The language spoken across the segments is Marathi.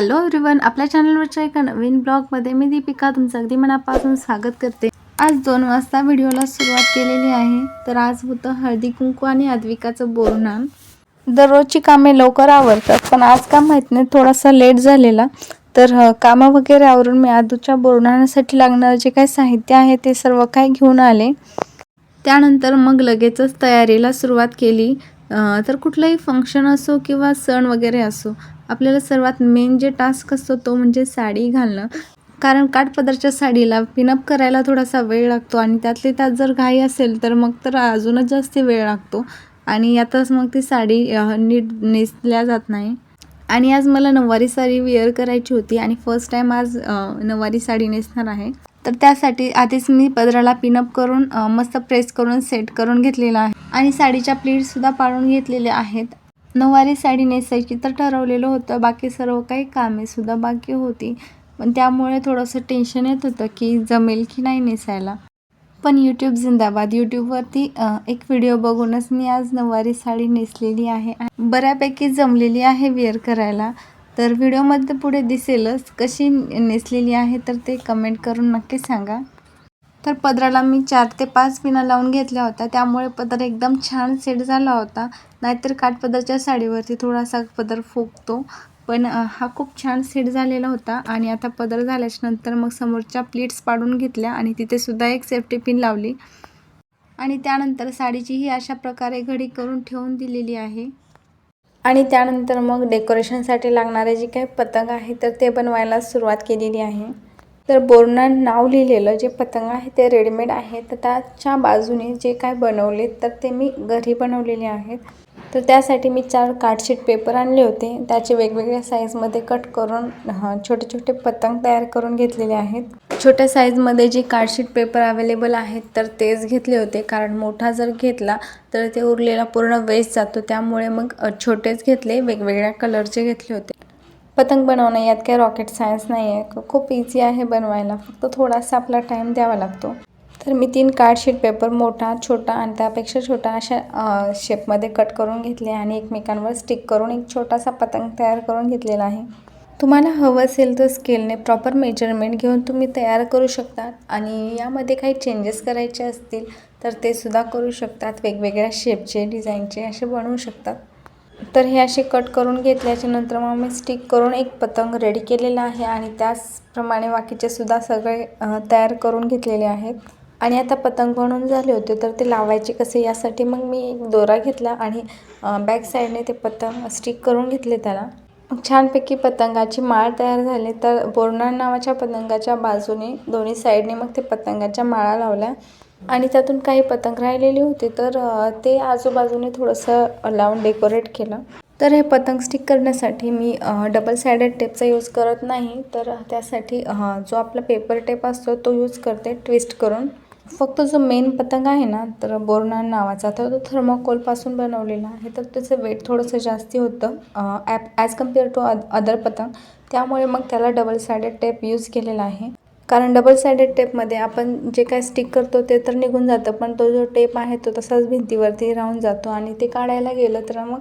हॅलो एव्हरीवन आपल्या चॅनलवरच्या एका नवीन ब्लॉगमध्ये मी दीपिका तुमचं अगदी मनापासून स्वागत करते. आज दोन वाजता व्हिडिओला सुरुवात केलेली आहे तर आज होतं हळदी कुंकू आणि अद्विकाचं बोरणान दररोजची कामे लवकर आवडतात पण आज का माहीत नाही थोडासा लेट झालेला. तर कामं वगैरे आवरून मी आदूच्या बोरणासाठी लागणारं जे काही साहित्य आहे ते सर्व काही घेऊन आले. त्यानंतर मग लगेचच तयारीला सुरुवात केली. तर कुठलंही फंक्शन असो किंवा सण वगैरे असो आपल्याला सर्वात मेन जे टास्क असतो तो म्हणजे साडी घालणं. कारण काठपदरच्या साडीला पिनअप करायला थोडासा वेळ लागतो आणि त्यातली त्यात जर घाई असेल तर मग तर अजूनच जास्त वेळ लागतो. आणि यातच मग ती साडी नीट नेसल्या जात नाही. आणि आज मला नऊवारी साडी वेअर करायची होती आणि फर्स्ट टाईम आज नऊवारी साडी नेसणार आहे. तर त्यासाठी आधीच मी पदराला पिनअप करून मस्त प्रेस करून सेट करून घेतलेला आहे. आणि साडीच्या प्लीटसुद्धा पाडून घेतलेल्या आहेत. नऊवारी साडी नेसायची तर ठरवलेलं होतं. बाकी सर्व काही कामेसुद्धा बाकी होती. पण त्यामुळे थोडंसं टेन्शन येत होतं की जमेल की नाही नेसायला. पण यूट्यूब जिंदाबाद. यूट्यूबवरती एक व्हिडिओ बघूनच मी आज नऊवारी साडी नेसलेली आहे. बऱ्यापैकी जमलेली आहे वेअर करायला. तर व्हिडिओमध्ये पुढे दिसेलच कशी नेसलेली आहे तर ते कमेंट करून नक्की सांगा. तर पदराला मी चार ते पाच पिना लावून घेतल्या होत्या. त्यामुळे पदर एकदम छान सेट झाला होता. नाहीतर काठपदरच्या साडीवरती थोडासा पदर फुगतो. पण हा खूप छान सेट झालेला होता आणि आता पदर झाल्याच्यानंतर मग समोरच्या प्लीट्स पाडून घेतल्या आणि तिथेसुद्धा एक सेफ्टी पिन लावली. आणि त्यानंतर साडीची ही अशा प्रकारे घडी करून ठेवून दिलेली आहे. आणि त्यानंतर मग डेकोरेशनसाठी लागणारे जे काही पतंग आहे तर ते बनवायला सुरुवात केलेली आहे. तर बोरणार नाव लिहिलेलं जे पतंग आहे ते रेडीमेड आहे. तर त्याच्या बाजूने जे काय बनवले तर ते मी घरी बनवलेले आहेत. तर त्यासाठी मी चार कार्डशीट पेपर आणले होते. त्याचे वेगवेगळ्या साईजमध्ये कट करून हं, छोटे छोटे पतंग तयार करून घेतलेले आहेत. छोट्या साईजमध्ये जे कार्डशीट पेपर अवेलेबल आहेत तर तेच घेतले होते. कारण मोठा जर घेतला तर ते उरलेला पूर्ण वेस्ट जातो. त्यामुळे मग छोटेच घेतले वेगवेगळ्या कलरचे घेतले होते. पतंग बनवणं यात काही रॉकेट सायन्स नाही आहे खूप इझी आहे बनवायला. फक्त थोडासा आपला टाईम द्यावा लागतो. तर मी तीन कार्डशीट पेपर मोठा छोटा आणि त्यापेक्षा छोटा अशा शेपमध्ये कट करून घेतले आणि एकमेकांवर स्टिक करून एक छोटासा पतंग तयार करून घेतलेला आहे. तुम्हाला हवं असेल तर स्केलने प्रॉपर मेजरमेंट घेऊन तुम्ही तयार करू शकतात आणि यामध्ये काही चेंजेस करायचे असतील तर ते सुद्धा करू शकतात. वेगवेगळ्या शेपचे डिझाईनचे असे बनवू शकतात. तर हे असे कट करून घेतल्याच्या नंतर मग मी स्टिक करून एक पतंग रेडी केलेला आहे आणि त्याचप्रमाणे बाकीचे सुद्धा सगळे तयार करून घेतलेले आहेत. आणि आता पतंग बनवून झाले होते तर ते लावायचे कसे यासाठी मग मी एक दोरा घेतला आणि बॅक साईडने ते पतंग स्टिक करून घेतले त्याला. छानपैकी पतंगाची माळ तयार झाली तर बोरणार नावाच्या पतंगाच्या बाजूने दोन्ही साईडने मग ते पतंगाच्या माळा लावल्या. आणि त्यातून काही पतंग राहिलेली होते तर ते आजूबाजूने थोडंसं लावून डेकोरेट केलं. तर हे पतंग स्टिक करण्यासाठी मी डबल सायडेड टेपचा यूज करत नाही तर त्यासाठी जो आपला पेपर टेप असतो तो यूज करते ट्विस्ट करून. फक्त जो मेन पतंग आहे ना तर बोरना नावाचा तर तो थर्माकोलपासून बनवलेला आहे तर त्याचं वेट थोडंसं जास्ती होतं up as compare to other पतंग. त्यामुळे मग त्याला डबल सायडेड टेप यूज केलेला आहे. कारण डबल सायडेड टेपमध्ये आपण जे काय स्टिक करतो ते तर निघून जातं पण तो जो टेप आहे तो तसाच भिंतीवरती राहून जातो आणि ते काढायला गेलं तर मग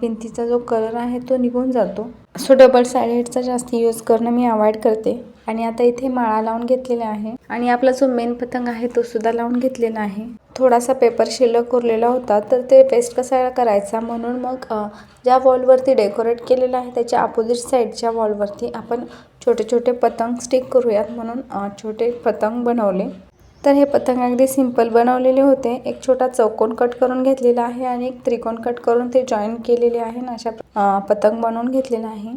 भिंतीचा जो कलर आहे तो निघून जातो. सो डबल सायडेडचा जास्त यूज करणं मी अवॉइड करते. आणि आता इथे माळा लावून घेतलेला आहे. आणि आपला जो मेन पतंग आहे तो सुद्धा लावून घेतलेला आहे. थोडासा पेपर शिल्लक उरलेला होता तर ते पेस्ट कसा करायचा म्हणून मग ज्या वॉलवरती डेकोरेट केलेलं आहे त्याच्या अपोजिट साईडच्या वॉलवरती आपण छोटे छोटे पतंग स्टिक करूयात म्हणून छोटे पतंग बनवले. तर हे पतंग अगदी सिंपल बनवलेले होते. एक छोटा चौकोन कट करून घेतलेला आहे आणि एक त्रिकोण कट करून ते जॉईन केलेले आहे ना अशा पतंग बनवून घेतलेला आहे.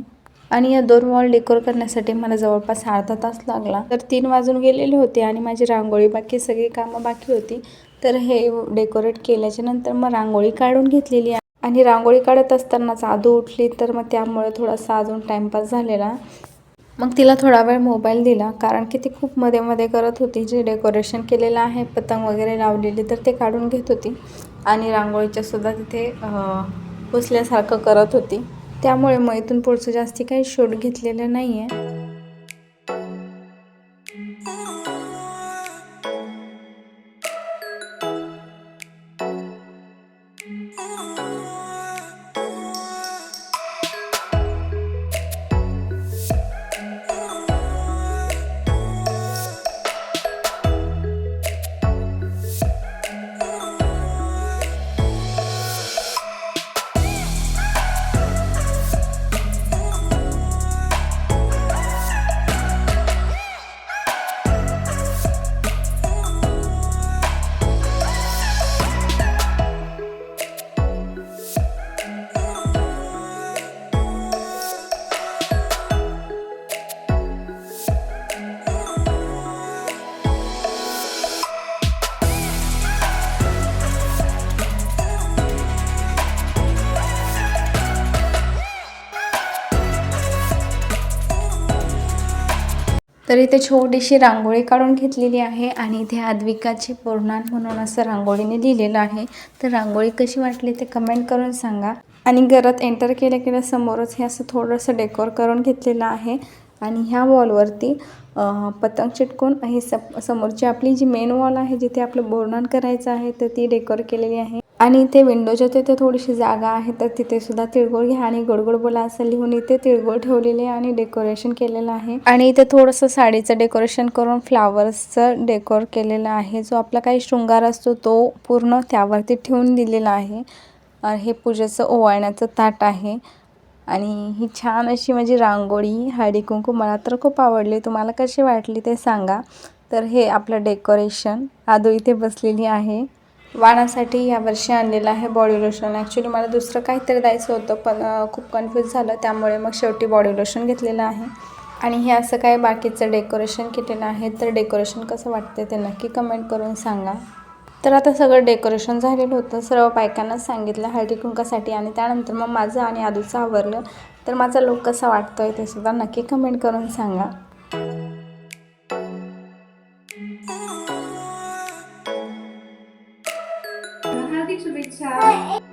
आणि या दोन वॉल डेकोर करण्यासाठी मला जवळपास अर्धा तास लागला. तर तीन वाजून गेलेले होते आणि माझी रांगोळी बाकी सगळी कामं बाकी होती. तर हे डेकोरेट केल्याच्यानंतर मग रांगोळी काढून घेतलेली आहे. आणि रांगोळी काढत असतानाच आदू उठली तर मग त्यामुळे थोडासा अजून टाईमपास झालेला. मग तिला थोडा वेळ मोबाईल दिला कारण की ती खूप मध्ये मध्ये करत होती. जे डेकोरेशन केलेलं आहे पतंग वगैरे लावलेली तर ते काढून घेत होती. आणि रांगोळीच्या सुद्धा तिथे पुसल्यासारखं करत होती. त्यामुळे मग इथून पुढचं जास्ती काही शूट घेतलेलं नाही आहे तर इथे छोटीशी रांगोळी काढून घेतलेली आहे आणि इथे आद्विकाचे पौर्णान म्हणून असं रांगोळीने लिहिलेलं आहे. तर रांगोळी कशी वाटली ते कमेंट करून सांगा. आणि घरात एंटर केल्या केल्या समोरच हे असं थोडंसं डेकोर करून घेतलेलं आहे. आणि ह्या वॉलवरती पतंग चिटकून हे सप समोरची आपली जी मेन वॉल आहे जिथे आपलं बोर्णन करायचं आहे तर ती डेकोर केलेली आहे. आणि इथे विंडोच्या तिथे थोडीशी जागा आहे तर तिथे सुद्धा तिळगुळ घ्या आणि गोडगोड बोला असं लिहून इथे तिळगुळ ठेवलेले आहे आणि डेकोरेशन केलेलं आहे. आणि इथे थोडंसं साडीचं डेकोरेशन करून फ्लावर्सचं डेकोर केलेलं आहे. जो आपला काही शृंगार असतो तो पूर्ण त्यावरती ठेवून दिलेला आहे. हे पूजेचं ओवाळण्याचं ताट आहे. आणि ही छान अशी माझी रांगोळी हळदी कुंकू मला तर खूप आवडली. तुम्हाला कशी वाटली ते सांगा. तर हे आपलं डेकोरेशन आदो इथे बसलेली आहे. वाणासाठी यावर्षी आणलेलं आहे बॉडी लोशन ॲक्च्युली मला दुसरं काहीतरी द्यायचं होतं पण खूप कन्फ्यूज झालं. त्यामुळे मग शेवटी बॉडी लोशन घेतलेलं आहे. आणि हे असं काय बाकीचं डेकोरेशन केलेलं आहे. तर डेकोरेशन कसं वाटतं ते नक्की कमेंट करून सांगा. तर आता सगळं डेकोरेशन झालेलं होतं. सर्व बायकांना सांगितलं हळदी कुंकासाठी आणि त्यानंतर मग माझं आणि आदूचं आवरलं. तर माझा लुक कसा वाटतोय ते सुद्धा नक्की कमेंट करून सांगा. child.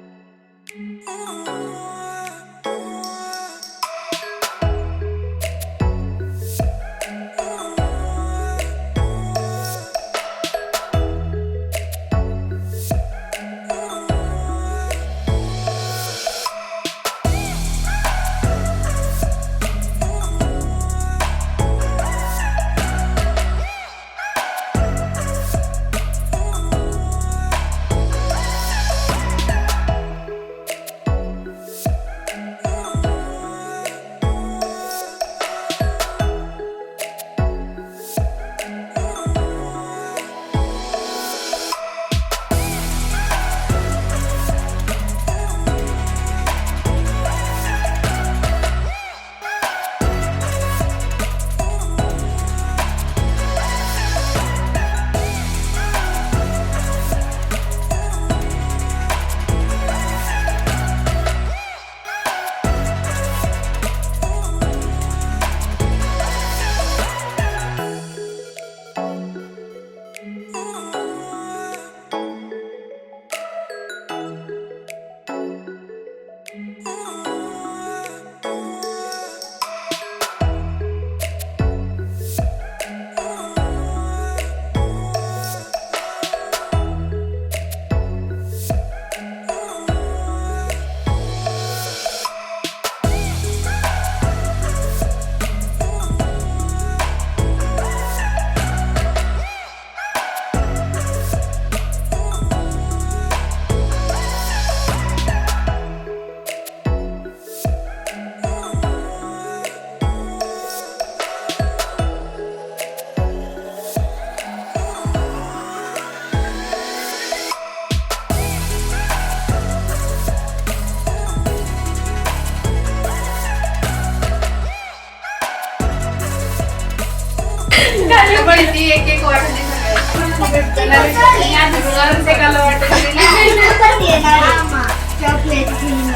चॉकलेट घेऊन